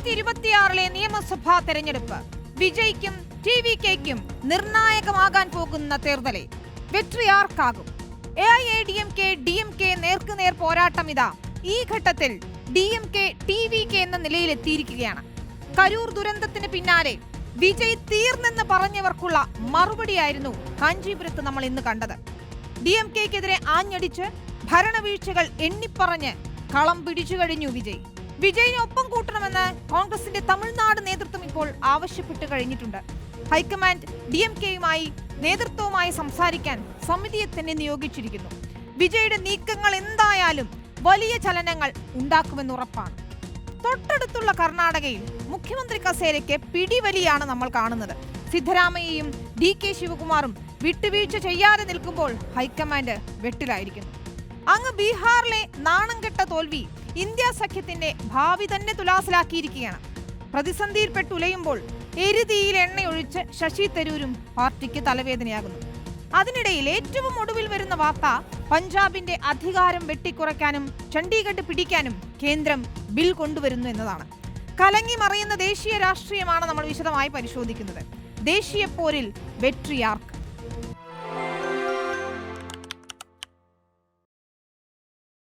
രണ്ടായിരത്തി ഇരുപത്തിയാറിലെ നിയമസഭാ തെരഞ്ഞെടുപ്പ്. വിജയ്ക്കും ടി വി കെക്കും നിർണായകമാകാൻ പോകുന്ന തേർതലെ. വെട്രിയാർക്കാകും A I A D M K D M K നേർക്കുനേർ പോരാട്ടം ഇതാ. ഈ ഘട്ടത്തിൽ D M K T V K എന്ന നിലയിലെത്തിയിരിക്കുകയാണ്. കരൂർ ദുരന്തത്തിന് പിന്നാലെ വിജയ് തീർന്നെന്ന് പറഞ്ഞവർക്കുള്ള മറുപടിയായിരുന്നു കാഞ്ചീപുരത്ത് നമ്മൾ ഇന്ന് കണ്ടത്. ഡി എം കെക്കെതിരെ ആഞ്ഞടിച്ച് ഭരണവീഴ്ചകൾ എണ്ണിപ്പറഞ്ഞ് കളം പിടിച്ചു കഴിഞ്ഞു വിജയ്. വിജയിനൊപ്പം കൂട്ടണമെന്ന് കോൺഗ്രസിന്റെ തമിഴ്നാട് നേതൃത്വം ഇപ്പോൾ ആവശ്യപ്പെട്ട് കഴിഞ്ഞിട്ടുണ്ട്. ഹൈക്കമാൻഡ് ഡി എം കെയുമായി നേതൃത്വവുമായി സംസാരിക്കാൻ സമിതിയെ തന്നെ നിയോഗിച്ചിരിക്കുന്നു. വിജയുടെ നീക്കങ്ങൾ എന്തായാലും വലിയ ചലനങ്ങൾ ഉണ്ടാക്കുമെന്ന് ഉറപ്പാണ്. തൊട്ടടുത്തുള്ള കർണാടകയിൽ മുഖ്യമന്ത്രി കസേരയ്ക്ക് പിടിവലിയാണ് നമ്മൾ കാണുന്നത്. സിദ്ധരാമയ്യയും ഡി കെ ശിവകുമാറും വിട്ടുവീഴ്ച ചെയ്യാതെ നിൽക്കുമ്പോൾ ഹൈക്കമാൻഡ് വെട്ടിലായിരിക്കുന്നു. അങ്ങ് ബീഹാറിലെ നാണംകെട്ട തോൽവി ഇന്ത്യ സഖ്യത്തിന്റെ ഭാവി തന്നെ തുലാസിലാക്കിയിരിക്കുകയാണ്. പ്രതിസന്ധിയിൽപ്പെട്ട് ഉലയുമ്പോൾ എരുതിയിൽ എണ്ണയൊഴിച്ച് ശശി തരൂരും പാർട്ടിക്ക് തലവേദനയാകുന്നു. അതിനിടയിൽ ഏറ്റവും ഒടുവിൽ വരുന്ന വാർത്ത പഞ്ചാബിന്റെ അധികാരം വെട്ടിക്കുറയ്ക്കാനും ചണ്ഡീഗഡ് പിടിക്കാനും കേന്ദ്രം ബിൽ കൊണ്ടുവരുന്നു എന്നതാണ്. കലങ്ങി മറയുന്ന ദേശീയ രാഷ്ട്രീയമാണ് നമ്മൾ വിശദമായി പരിശോധിക്കുന്നത്. ദേശീയ പോരിൽ വെട്രിയാർക്ക്.